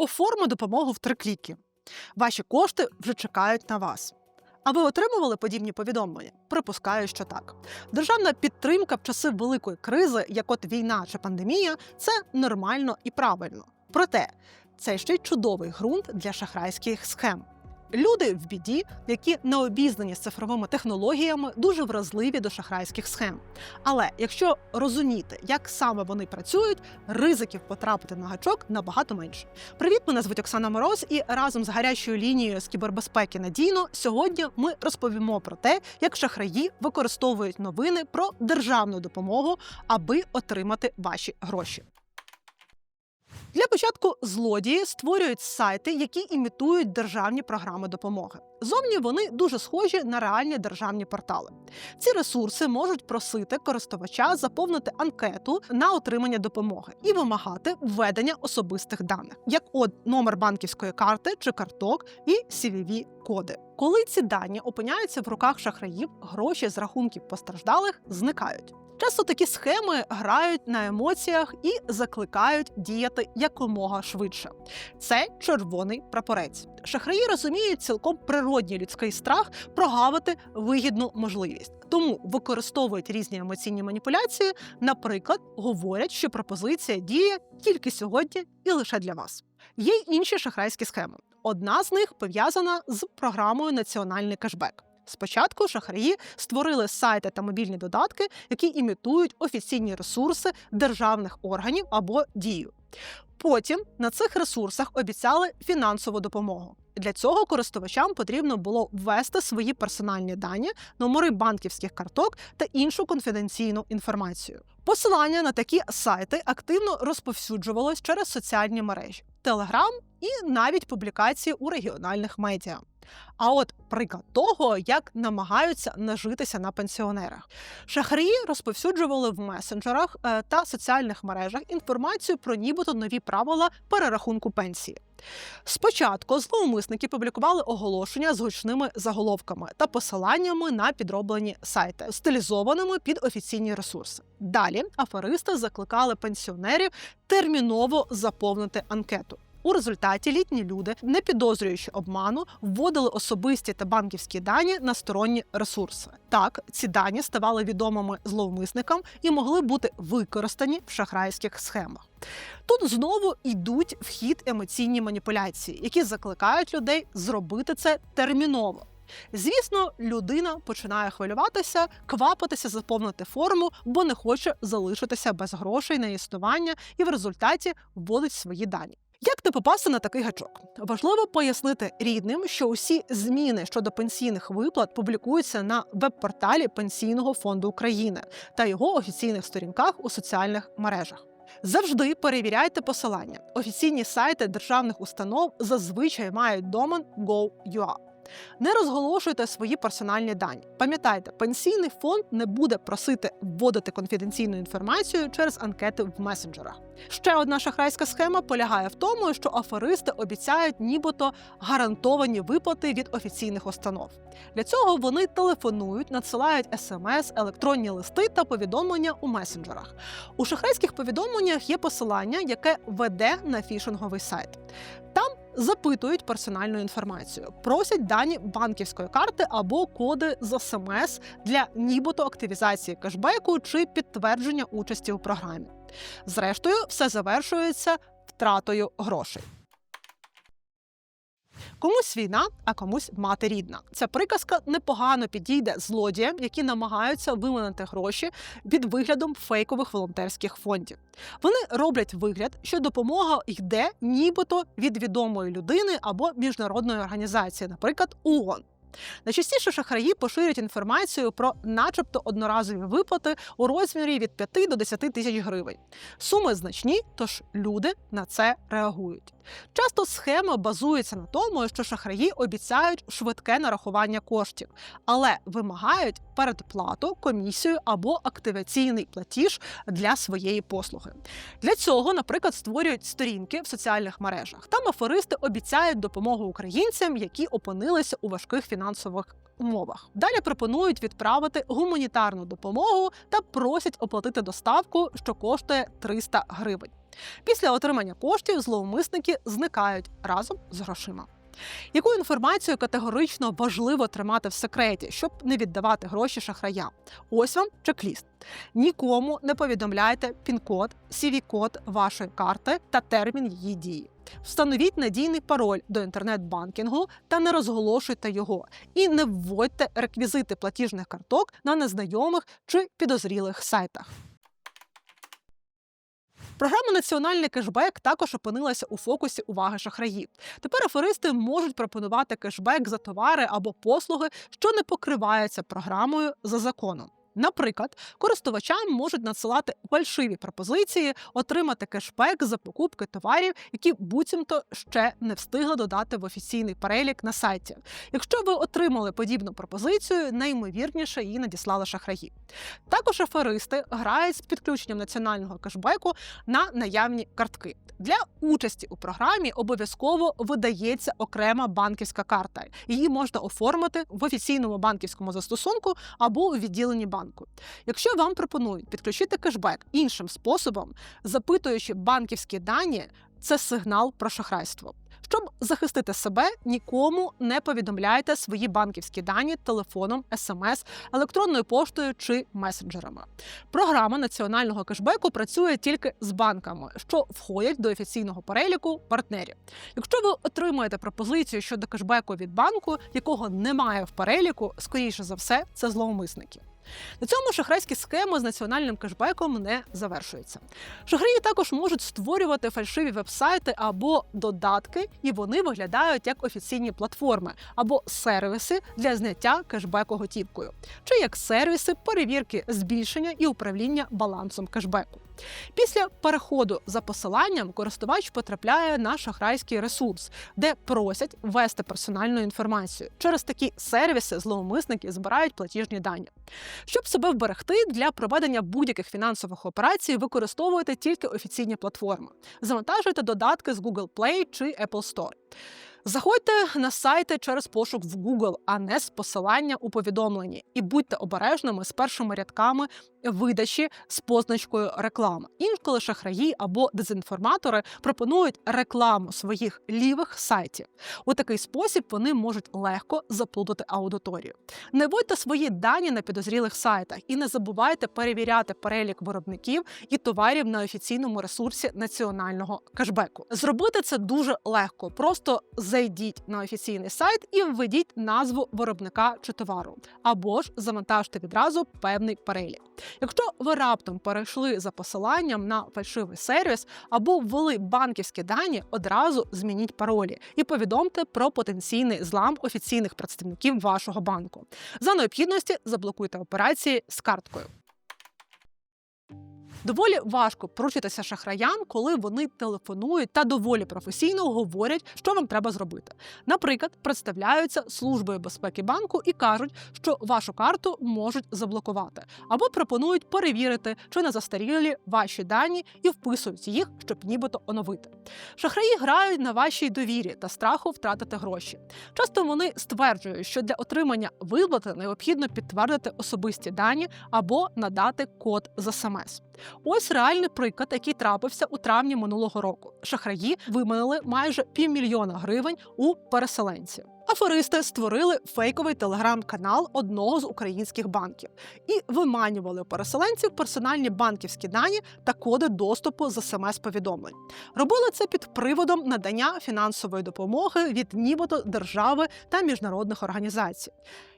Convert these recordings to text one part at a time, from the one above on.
Оформи допомогу в три кліки. Ваші кошти вже чекають на вас. А ви отримували подібні повідомлення? Припускаю, що так. Державна підтримка в часи великої кризи, як от війна чи пандемія, це нормально і правильно. Проте це ще й чудовий ґрунт для шахрайських схем. Люди в біді, які не обізнані з цифровими технологіями, дуже вразливі до шахрайських схем. Але якщо розуміти, як саме вони працюють, ризиків потрапити на гачок набагато менше. Привіт, мене звуть Оксана Мороз, і разом з гарячою лінією з кібербезпеки надійно сьогодні ми розповімо про те, як шахраї використовують новини про державну допомогу, аби отримати ваші гроші. Для початку злодії створюють сайти, які імітують державні програми допомоги. Зовні вони дуже схожі на реальні державні портали. Ці ресурси можуть просити користувача заповнити анкету на отримання допомоги і вимагати введення особистих даних, як от номер банківської карти чи карток і cvv коди. Коли ці дані опиняються в руках шахраїв, гроші з рахунків постраждалих зникають. Часто такі схеми грають на емоціях і закликають діяти якомога швидше. Це червоний прапорець. Шахраї розуміють цілком природній людський страх прогавити вигідну можливість. Тому використовують різні емоційні маніпуляції. Наприклад, говорять, що пропозиція діє тільки сьогодні і лише для вас. Є й інші шахрайські схеми. Одна з них пов'язана з програмою Національний кешбек. Спочатку шахраї створили сайти та мобільні додатки, які імітують офіційні ресурси державних органів або дію. Потім на цих ресурсах обіцяли фінансову допомогу. Для цього користувачам потрібно було ввести свої персональні дані, номери банківських карток та іншу конфіденційну інформацію. Посилання на такі сайти активно розповсюджувалось через соціальні мережі, Телеграм і навіть публікації у регіональних медіа. А от приклад того, як намагаються нажитися на пенсіонерах, шахраї розповсюджували в месенджерах е, та соціальних мережах інформацію про нібито нові правила перерахунку пенсії. Спочатку зловмисники публікували оголошення з гучними заголовками та посиланнями на підроблені сайти, стилізованими під офіційні ресурси. Далі аферисти закликали пенсіонерів терміново заповнити анкету. У результаті літні люди, не підозрюючи обману, вводили особисті та банківські дані на сторонні ресурси. Так, ці дані ставали відомими зловмисникам і могли бути використані в шахрайських схемах. Тут знову йдуть в хід емоційні маніпуляції, які закликають людей зробити це терміново. Звісно, людина починає хвилюватися, квапитися заповнити форму, бо не хоче залишитися без грошей на існування і в результаті вводить свої дані. Як не попасти на такий гачок? Важливо пояснити рідним, що усі зміни щодо пенсійних виплат публікуються на веб-порталі Пенсійного фонду України та його офіційних сторінках у соціальних мережах. Завжди перевіряйте посилання. Офіційні сайти державних установ зазвичай мають домен Go.ua. Не розголошуйте свої персональні дані. Пам'ятайте, пенсійний фонд не буде просити вводити конфіденційну інформацію через анкети в месенджерах. Ще одна шахрайська схема полягає в тому, що аферисти обіцяють, нібито гарантовані виплати від офіційних установ. Для цього вони телефонують, надсилають смс, електронні листи та повідомлення у месенджерах. У шахрайських повідомленнях є посилання, яке веде на фішинговий сайт. Там запитують персональну інформацію, просять дані банківської карти або коди з СМС для нібито активізації кешбеку чи підтвердження участі у програмі. Зрештою, все завершується втратою грошей. Комусь війна, а комусь мати рідна. Ця приказка непогано підійде злодіям, які намагаються виманити гроші під виглядом фейкових волонтерських фондів. Вони роблять вигляд, що допомога йде нібито від відомої людини або міжнародної організації, наприклад, ООН. Найчастіше шахраї поширюють інформацію про, начебто, одноразові виплати у розмірі від 5 до 10 тисяч гривень. Суми значні, тож люди на це реагують. Часто схема базується на тому, що шахраї обіцяють швидке нарахування коштів, але вимагають передплату, комісію або активаційний платіж для своєї послуги. Для цього, наприклад, створюють сторінки в соціальних мережах. Там аферисти обіцяють допомогу українцям, які опинилися у важких фінансових умовах. Далі пропонують відправити гуманітарну допомогу та просять оплатити доставку, що коштує 300 гривень. Після отримання коштів зловмисники зникають разом з грошима. Яку інформацію категорично важливо тримати в секреті, щоб не віддавати гроші шахраям? Ось вам чек-ліст. Нікому не повідомляйте пін-код, CV-код вашої карти та термін її дії. Встановіть надійний пароль до інтернет-банкінгу та не розголошуйте його. І не вводьте реквізити платіжних карток на незнайомих чи підозрілих сайтах. Програма Національний кешбек також опинилася у фокусі уваги шахраїв. Тепер аферисти можуть пропонувати кешбек за товари або послуги, що не покриваються програмою за законом. Наприклад, користувачам можуть надсилати фальшиві пропозиції, отримати кешбек за покупки товарів, які буцімто ще не встигли додати в офіційний перелік на сайті. Якщо ви отримали подібну пропозицію, найімовірніше її надіслали шахраї. Також аферисти грають з підключенням національного кешбеку на наявні картки. Для участі у програмі обов'язково видається окрема банківська карта. Її можна оформити в офіційному банківському застосунку або у відділенні банку. Якщо вам пропонують підключити кешбек іншим способом, запитуючи банківські дані, це сигнал про шахрайство. Щоб захистити себе, нікому не повідомляйте свої банківські дані телефоном, смс, електронною поштою чи месенджерами. Програма національного кешбеку працює тільки з банками, що входять до офіційного переліку партнерів. Якщо ви отримаєте пропозицію щодо кешбеку від банку, якого немає в переліку, скоріше за все, це зловмисники. На цьому шахрайські схеми з національним кешбеком не завершуються. Шахраї також можуть створювати фальшиві вебсайти або додатки, і вони виглядають як офіційні платформи або сервіси для зняття кешбеку готівкою, чи як сервіси перевірки збільшення і управління балансом кешбеку. Після переходу за посиланням користувач потрапляє на шахрайський ресурс, де просять ввести персональну інформацію. Через такі сервіси зловмисники збирають платіжні дані. Щоб себе вберегти для проведення будь-яких фінансових операцій, використовуйте тільки офіційні платформи. Завантажуйте додатки з Google Play чи Apple Store. Заходьте на сайти через пошук в Google, а не з посилання у повідомленні, і будьте обережними з першими рядками видачі з позначкою реклама. Інколи шахраї або дезінформатори пропонують рекламу своїх лівих сайтів. У такий спосіб вони можуть легко заплутати аудиторію. Не вводьте свої дані на підозрілих сайтах і не забувайте перевіряти перелік виробників і товарів на офіційному ресурсі національного кешбеку. Зробити це дуже легко. Просто зайдіть на офіційний сайт і введіть назву виробника чи товару, або ж завантажте відразу певний перелік. Якщо ви раптом перейшли за посиланням на фальшивий сервіс або ввели банківські дані, одразу змініть паролі і повідомте про потенційний злам офіційних представників вашого банку. За необхідності заблокуйте операції з карткою. Доволі важко пручитися шахраям, коли вони телефонують та доволі професійно говорять, що вам треба зробити. Наприклад, представляються службою безпеки банку і кажуть, що вашу карту можуть заблокувати, або пропонують перевірити, чи не застарілі ваші дані і вписують їх, щоб нібито оновити. Шахраї грають на вашій довірі та страху втратити гроші. Часто вони стверджують, що для отримання виплати необхідно підтвердити особисті дані або надати код з СМС. Ось реальний приклад, який трапився у травні минулого року. Шахраї виманили майже півмільйона гривень у переселенців. Аферисти створили фейковий телеграм-канал одного з українських банків і виманювали у переселенців персональні банківські дані та коди доступу з смс-повідомлень. Робили це під приводом надання фінансової допомоги від нібито держави та міжнародних організацій.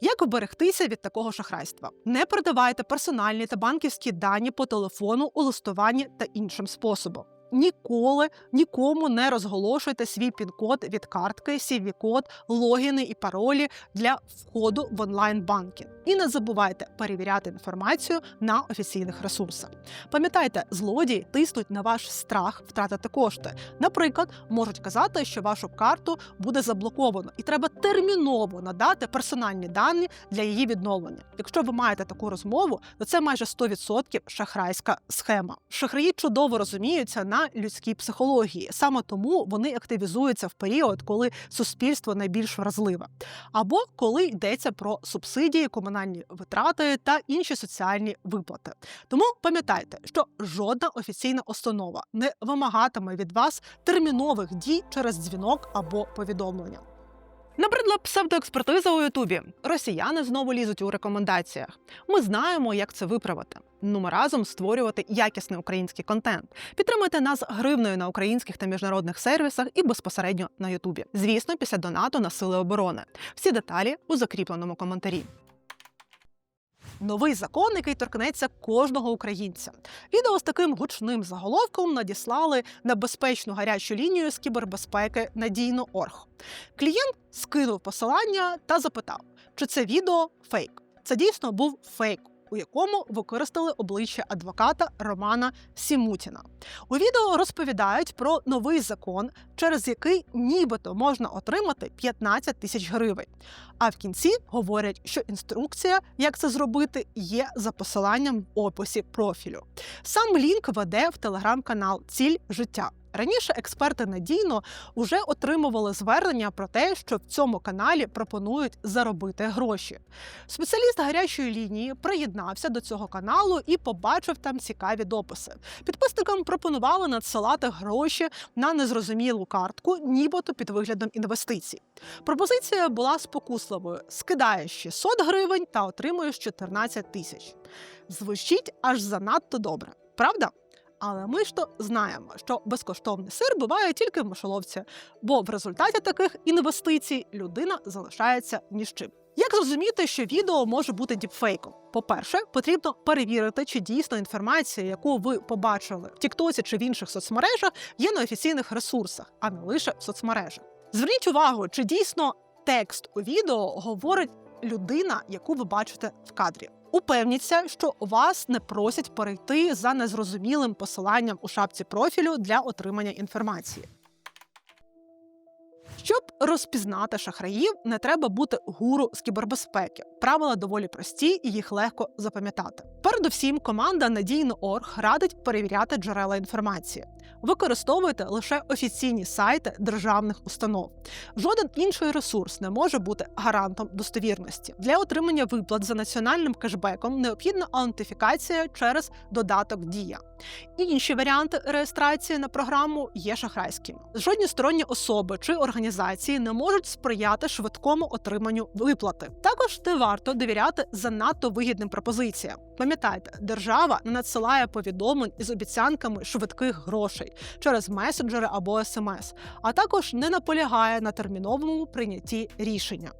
Як вберегтися від такого шахрайства? Не продавайте персональні та банківські дані по телефону у листуванні та іншим способом. Ніколи нікому не розголошуйте свій пін-код від картки, CV-код, логіни і паролі для входу в онлайн-банкінг. І не забувайте перевіряти інформацію на офіційних ресурсах. Пам'ятайте, злодії тиснуть на ваш страх втратити кошти. Наприклад, можуть казати, що вашу карту буде заблоковано, і треба терміново надати персональні дані для її відновлення. Якщо ви маєте таку розмову, то це майже 100% шахрайська схема. Шахраї чудово розуміються на на людській психології. Саме тому вони активізуються в період, коли суспільство найбільш вразливе, або коли йдеться про субсидії, комунальні витрати та інші соціальні виплати. Тому пам'ятайте, що жодна офіційна установа не вимагатиме від вас термінових дій через дзвінок або повідомлення. Набридла псевдоекспертиза у Ютубі. Росіяни знову лізуть у рекомендаціях. Ми знаємо, як це виправити. Ну, ми разом створювати якісний український контент. Підтримуйте нас гривною на українських та міжнародних сервісах і безпосередньо на Ютубі. Звісно, після донату на сили оборони. Всі деталі у закріпленому коментарі. Новий закон, який торкнеться кожного українця. Відео з таким гучним заголовком надіслали на безпечну гарячу лінію з кібербезпеки надійно.орг. Клієнт скинув посилання та запитав, чи це відео фейк. Це дійсно був фейк. У якому використали обличчя адвоката Романа Сімутіна. У відео розповідають про новий закон, через який нібито можна отримати 15 тисяч гривень. А в кінці говорять, що інструкція, як це зробити, є за посиланням в описі профілю. Сам лінк веде в телеграм-канал Ціль життя. Раніше експерти надійно вже отримували звернення про те, що в цьому каналі пропонують заробити гроші. Спеціаліст гарячої лінії приєднався до цього каналу і побачив там цікаві дописи. Підписникам пропонували надсилати гроші на незрозумілу картку, нібито під виглядом інвестицій. Пропозиція була спокусливою: скидаєш 600 гривень та отримуєш 14 тисяч. Звучить аж занадто добре, правда? Але ми ж то знаємо, що безкоштовний сир буває тільки в мишоловці, бо в результаті таких інвестицій людина залишається ні з чим. Як зрозуміти, що відео може бути діпфейком? По-перше, потрібно перевірити, чи дійсно інформація, яку ви побачили в Тіктоці чи в інших соцмережах, є на офіційних ресурсах, а не лише в соцмережах. Зверніть увагу, чи дійсно текст у відео говорить людина, яку ви бачите в кадрі. Упевніться, що вас не просять перейти за незрозумілим посиланням у шапці профілю для отримання інформації. Щоб розпізнати шахраїв, не треба бути гуру з кібербезпеки. Правила доволі прості і їх легко запам'ятати. Передусім, команда надійно.орг радить перевіряти джерела інформації. Використовуйте лише офіційні сайти державних установ. Жоден інший ресурс не може бути гарантом достовірності. Для отримання виплат за національним кешбеком необхідна аутентифікація через додаток Дія. Інші варіанти реєстрації на програму є шахрайськими. Жодні сторонні особи чи організації не можуть сприяти швидкому отриманню виплати. Також не варто довіряти занадто вигідним пропозиціям. Пам'ятайте, держава не надсилає повідомлень із обіцянками швидких грошей через месенджери або смс, а також не наполягає на терміновому прийнятті рішення.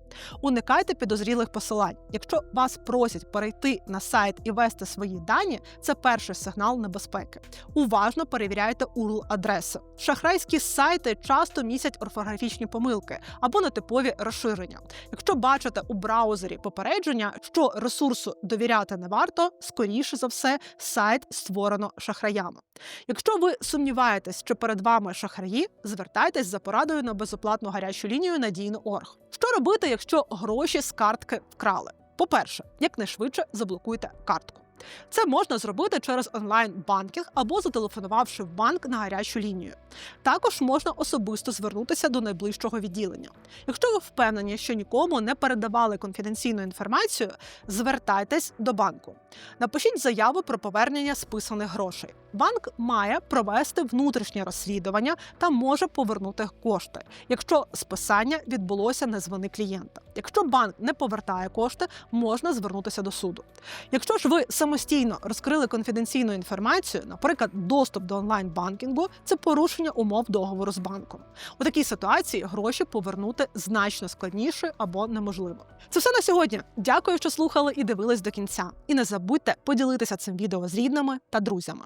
Уникайте підозрілих посилань. Якщо вас просять перейти на сайт і ввести свої дані, це перший сигнал небезпеки. Уважно перевіряйте url адреси. Шахрайські сайти часто містять орфографічні помилки або нетипові розширення. Якщо бачите у браузері попередження, що ресурсу довіряти не варто, скоріше за все, сайт створено шахраями. Якщо ви сумніваєтесь, що перед вами шахраї, звертайтесь за порадою на безоплатну гарячу лінію надійно.орг. Що робити, якщо гроші з картки вкрали? По-перше, якнайшвидше заблокуйте картку. Це можна зробити через онлайн-банкінг або зателефонувавши в банк на гарячу лінію. Також можна особисто звернутися до найближчого відділення. Якщо ви впевнені, що нікому не передавали конфіденційну інформацію, звертайтесь до банку. Напишіть заяву про повернення списаних грошей. Банк має провести внутрішнє розслідування та може повернути кошти, якщо списання відбулося не з вини клієнта. Якщо банк не повертає кошти, можна звернутися до суду. Якщо ж ви самостійно розкрили конфіденційну інформацію, наприклад, доступ до онлайн-банкінгу, це порушення умов договору з банком. У такій ситуації гроші повернути значно складніше або неможливо. Це все на сьогодні. Дякую, що слухали і дивились до кінця. І не забудьте поділитися цим відео з рідними та друзями.